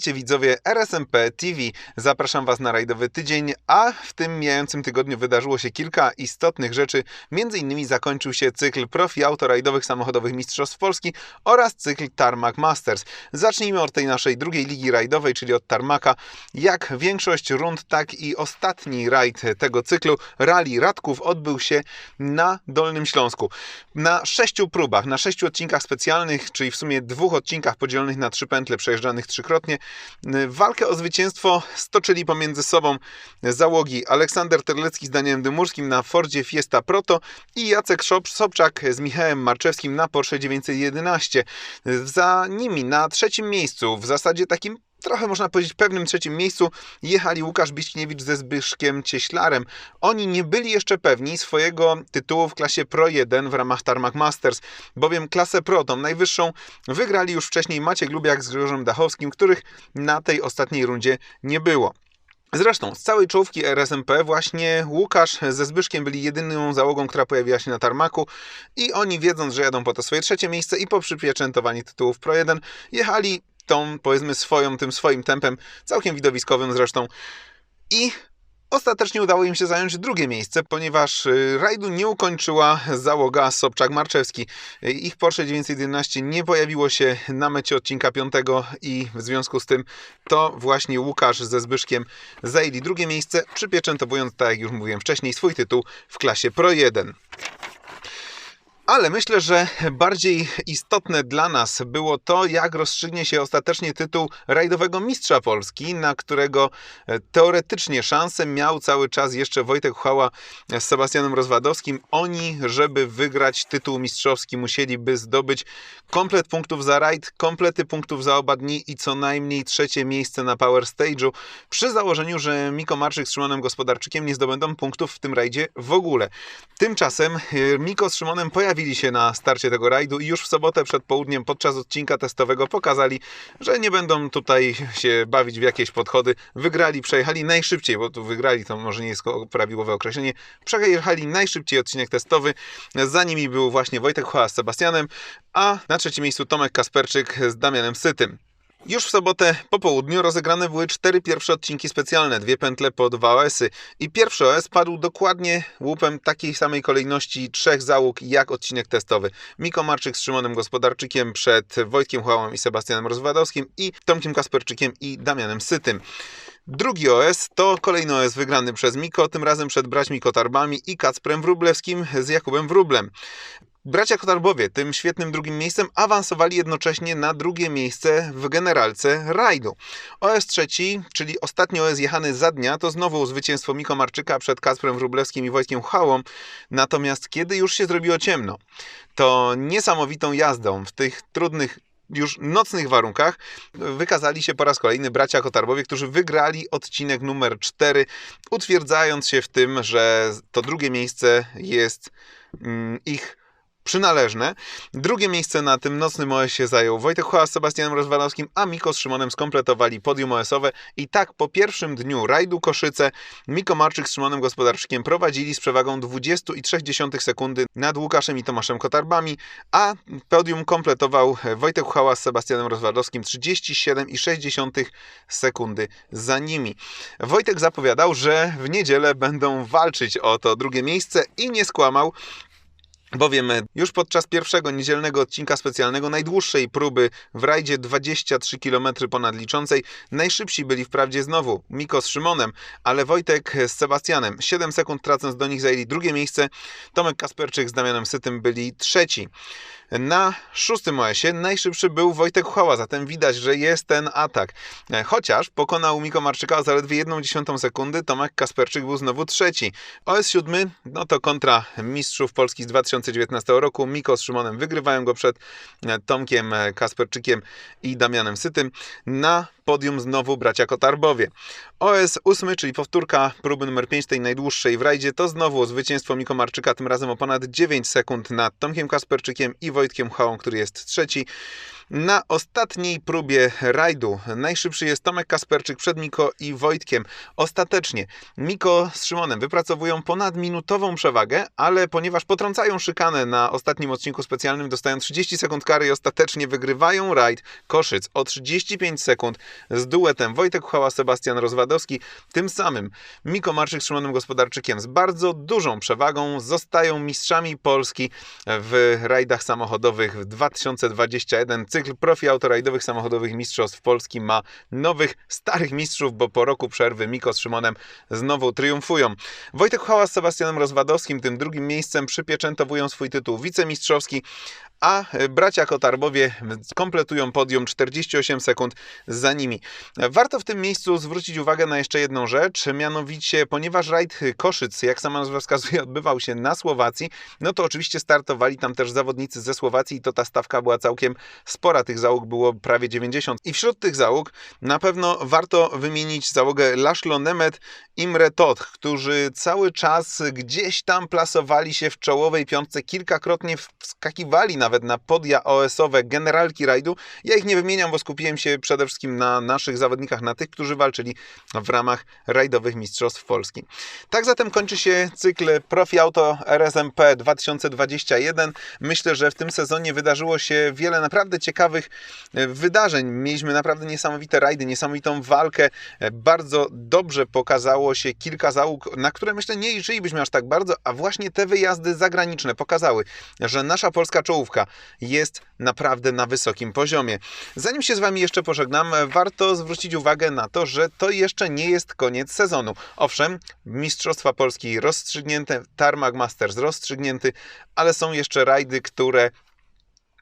Witajcie widzowie RSMP TV. Zapraszam Was na rajdowy tydzień, a w tym mijającym tygodniu wydarzyło się kilka istotnych rzeczy. Między innymi zakończył się cykl profi autorajdowych samochodowych Mistrzostw Polski oraz cykl Tarmac Masters. Zacznijmy od tej naszej drugiej ligi rajdowej, czyli od Tarmaka. Jak większość rund, tak i ostatni rajd tego cyklu, Rally Radków, odbył się na Dolnym Śląsku. Na sześciu próbach, na sześciu odcinkach specjalnych, czyli w sumie dwóch odcinkach podzielonych na trzy pętle przejeżdżanych trzykrotnie, walkę o zwycięstwo stoczyli pomiędzy sobą załogi Aleksander Terlecki z Danielem Dymurskim na Fordzie Fiesta Proto i Jacek Sobczak z Michałem Marczewskim na Porsche 911. Za nimi na trzecim miejscu, w zasadzie takim trochę można powiedzieć pewnym trzecim miejscu jechali Łukasz Biśniewicz ze Zbyszkiem Cieślarem. Oni nie byli jeszcze pewni swojego tytułu w klasie Pro 1 w ramach Tarmac Masters, bowiem klasę Pro, tą najwyższą, wygrali już wcześniej Maciek Lubiak z Grzegorzem Dachowskim, których na tej ostatniej rundzie nie było. Zresztą z całej czołówki RSMP właśnie Łukasz ze Zbyszkiem byli jedyną załogą, która pojawiła się na tarmaku i oni wiedząc, że jadą po to swoje trzecie miejsce i po przypieczętowaniu tytułów Pro 1 jechali tą, powiedzmy, swoją, tym swoim tempem, całkiem widowiskowym zresztą. I Ostatecznie udało im się zająć drugie miejsce, ponieważ y, rajdu nie ukończyła załoga Sobczak-Marczewski. Y, ich Porsche 911 nie pojawiło się na mecie odcinka 5 i w związku z tym to właśnie Łukasz ze Zbyszkiem zajęli drugie miejsce, przypieczętowując, tak jak już mówiłem wcześniej, swój tytuł w klasie Pro 1. Ale myślę, że bardziej istotne dla nas było to, jak rozstrzygnie się ostatecznie tytuł rajdowego mistrza Polski, na którego e, teoretycznie szansę miał cały czas jeszcze Wojtek Chwała z Sebastianem Rozwadowskim. Oni, żeby wygrać tytuł mistrzowski, musieliby zdobyć komplet punktów za rajd, komplety punktów za oba dni i co najmniej trzecie miejsce na Power Stage'u, przy założeniu, że Miko Marczyk z Szymonem Gospodarczykiem nie zdobędą punktów w tym rajdzie w ogóle. Tymczasem e, Miko z Szymonem pojawili pojawili się na starcie tego rajdu i już w sobotę przed południem podczas odcinka testowego pokazali, że nie będą tutaj się bawić w jakieś podchody. Wygrali, przejechali najszybciej, bo tu wygrali to może nie jest prawidłowe określenie. Przejechali najszybciej odcinek testowy. Za nimi był właśnie Wojtek Chła z Sebastianem, a na trzecim miejscu Tomek Kasperczyk z Damianem Sytym. Już w sobotę po południu rozegrane były cztery pierwsze odcinki specjalne, dwie pętle po dwa OS-y. I pierwszy OS padł dokładnie łupem takiej samej kolejności trzech załóg jak odcinek testowy. Miko Marczyk z Szymonem Gospodarczykiem przed Wojtkiem Chłałą i Sebastianem Rozwadowskim i Tomkiem Kasperczykiem i Damianem Sytym. Drugi OS to kolejny OS wygrany przez Miko, tym razem przed braćmi Kotarbami i Kacprem Wróblewskim z Jakubem Wróblem. Bracia Kotarbowie tym świetnym drugim miejscem awansowali jednocześnie na drugie miejsce w generalce rajdu. OS trzeci, czyli ostatni OS jechany za dnia, to znowu zwycięstwo Miko Marczyka przed Kasprem Wróblewskim i Wojtkiem Chałą. Natomiast kiedy już się zrobiło ciemno, to niesamowitą jazdą w tych trudnych już nocnych warunkach wykazali się po raz kolejny bracia Kotarbowie, którzy wygrali odcinek numer 4, utwierdzając się w tym, że to drugie miejsce jest mm, ich przynależne. Drugie miejsce na tym nocnym OS-ie zajął Wojtek Chła z Sebastianem Rozwalowskim, a Miko z Szymonem skompletowali podium OS-owe i tak po pierwszym dniu rajdu Koszyce Miko Marczyk z Szymonem Gospodarczykiem prowadzili z przewagą 20,3 sekundy nad Łukaszem i Tomaszem Kotarbami, a podium kompletował Wojtek Chwała z Sebastianem Rozwadowskim 37,6 sekundy za nimi. Wojtek zapowiadał, że w niedzielę będą walczyć o to drugie miejsce i nie skłamał. Bowiem już podczas pierwszego niedzielnego odcinka specjalnego, najdłuższej próby w rajdzie 23 km ponad liczącej, najszybsi byli wprawdzie znowu Miko z Szymonem, ale Wojtek z Sebastianem. 7 sekund tracąc do nich zajęli drugie miejsce, Tomek Kasperczyk z Damianem Sytym byli trzeci. Na szóstym OS-ie najszybszy był Wojtek Chwała, zatem widać, że jest ten atak. Chociaż pokonał Miko Marczyka o zaledwie 1,1 sekundy, Tomek Kasperczyk był znowu trzeci. OS siódmy, no to kontra mistrzów Polski z 2019 roku. Miko z Szymonem wygrywają go przed Tomkiem Kasperczykiem i Damianem Sytym. Na podium znowu bracia Kotarbowie. OS 8, czyli powtórka próby numer 5 tej najdłuższej w rajdzie, to znowu zwycięstwo Miko Marczyka, tym razem o ponad 9 sekund nad Tomkiem Kasperczykiem i Wojtkiem Chałą, który jest trzeci. Na ostatniej próbie rajdu najszybszy jest Tomek Kasperczyk przed Miko i Wojtkiem. Ostatecznie Miko z Szymonem wypracowują ponadminutową przewagę, ale ponieważ potrącają szykanę na ostatnim odcinku specjalnym, dostają 30 sekund kary i ostatecznie wygrywają rajd Koszyc o 35 sekund z duetem Wojtek Uchała, Sebastian Rozwadowski. Tym samym Miko Marczyk z Szymonem Gospodarczykiem z bardzo dużą przewagą zostają mistrzami Polski w rajdach samochodowych w 2021. Profi autorajdowych samochodowych mistrzostw Polski ma nowych, starych mistrzów, bo po roku przerwy Miko z Szymonem znowu triumfują. Wojtek Uchała z Sebastianem Rozwadowskim tym drugim miejscem przypieczętowują swój tytuł wicemistrzowski, a bracia Kotarbowie kompletują podium 48 sekund za nimi. Warto w tym miejscu zwrócić uwagę na jeszcze jedną rzecz, mianowicie ponieważ rajd Koszyc, jak sama nazwa wskazuje, odbywał się na Słowacji, no to oczywiście startowali tam też zawodnicy ze Słowacji i to ta stawka była całkiem spora, tych załóg było prawie 90. I wśród tych załóg na pewno warto wymienić załogę Laszlo Nemet, Imre Todt, którzy cały czas gdzieś tam plasowali się w czołowej piątce, kilkakrotnie wskakiwali nawet na podia OS-owe generalki rajdu. Ja ich nie wymieniam, bo skupiłem się przede wszystkim na naszych zawodnikach, na tych, którzy walczyli w ramach rajdowych Mistrzostw Polski. Tak zatem kończy się cykl Profi Auto RSMP 2021. Myślę, że w tym sezonie wydarzyło się wiele naprawdę ciekawych e, wydarzeń. Mieliśmy naprawdę niesamowite rajdy, niesamowitą walkę. E, Bardzo dobrze pokazało się kilka załóg, na które myślę nie liczylibyśmy aż tak bardzo, a właśnie te wyjazdy zagraniczne pokazały, że nasza polska czołówka jest naprawdę na wysokim poziomie. Zanim się z Wami jeszcze pożegnam, warto zwrócić uwagę na to, że to jeszcze nie jest koniec sezonu. Owszem, Mistrzostwa Polski rozstrzygnięte, Tarmac Masters rozstrzygnięty, ale są jeszcze rajdy, które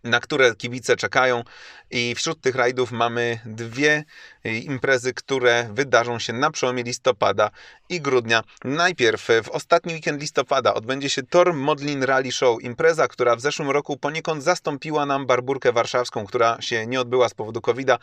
na które kibice czekają i wśród tych rajdów mamy dwie imprezy, które wydarzą się na przełomie listopada i grudnia. Najpierw w ostatni weekend listopada odbędzie się Tor Modlin Rally Show, impreza, która w zeszłym roku poniekąd zastąpiła nam Barburkę Warszawską, która się nie odbyła z powodu COVID-a.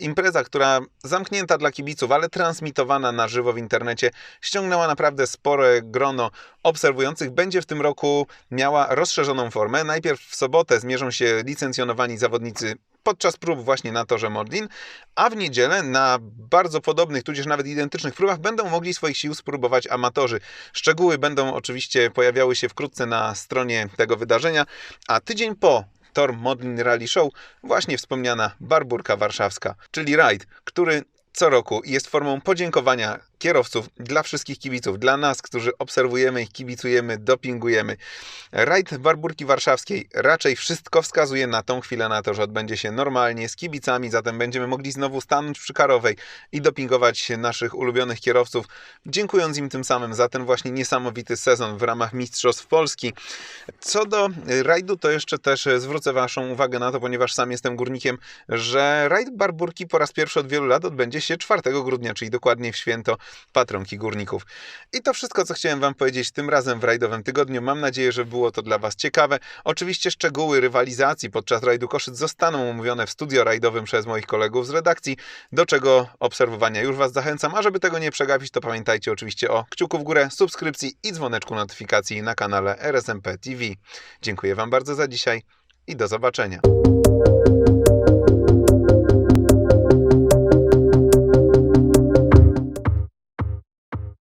Impreza, która zamknięta dla kibiców, ale transmitowana na żywo w internecie, ściągnęła naprawdę spore grono obserwujących. Będzie w tym roku miała rozszerzoną formę. Najpierw w sobotę zmierzą się licencjonowani zawodnicy podczas prób właśnie na torze Modlin, a w niedzielę na bardzo podobnych, tudzież nawet identycznych próbach będą mogli swoich sił spróbować amatorzy. Szczegóły będą oczywiście pojawiały się wkrótce na stronie tego wydarzenia, a tydzień po Tor Modlin Rally Show właśnie wspomniana Barburka Warszawska, czyli rajd, który co roku jest formą podziękowania kierowców dla wszystkich kibiców, dla nas, którzy obserwujemy ich, kibicujemy, dopingujemy. Rajd Barburki Warszawskiej raczej wszystko wskazuje na tą chwilę na to, że odbędzie się normalnie z kibicami, zatem będziemy mogli znowu stanąć przy Karowej i dopingować naszych ulubionych kierowców, dziękując im tym samym za ten właśnie niesamowity sezon w ramach Mistrzostw Polski. Co do rajdu, to jeszcze też zwrócę Waszą uwagę na to, ponieważ sam jestem górnikiem, że rajd Barburki po raz pierwszy od wielu lat odbędzie się 4 grudnia, czyli dokładnie w święto patronki górników. I to wszystko, co chciałem Wam powiedzieć tym razem w rajdowym tygodniu. Mam nadzieję, że było to dla Was ciekawe. Oczywiście szczegóły rywalizacji podczas rajdu Koszyc zostaną omówione w studio rajdowym przez moich kolegów z redakcji, do czego obserwowania już Was zachęcam. A żeby tego nie przegapić, to pamiętajcie oczywiście o kciuku w górę, subskrypcji i dzwoneczku notyfikacji na kanale RSMP TV. Dziękuję Wam bardzo za dzisiaj i do zobaczenia.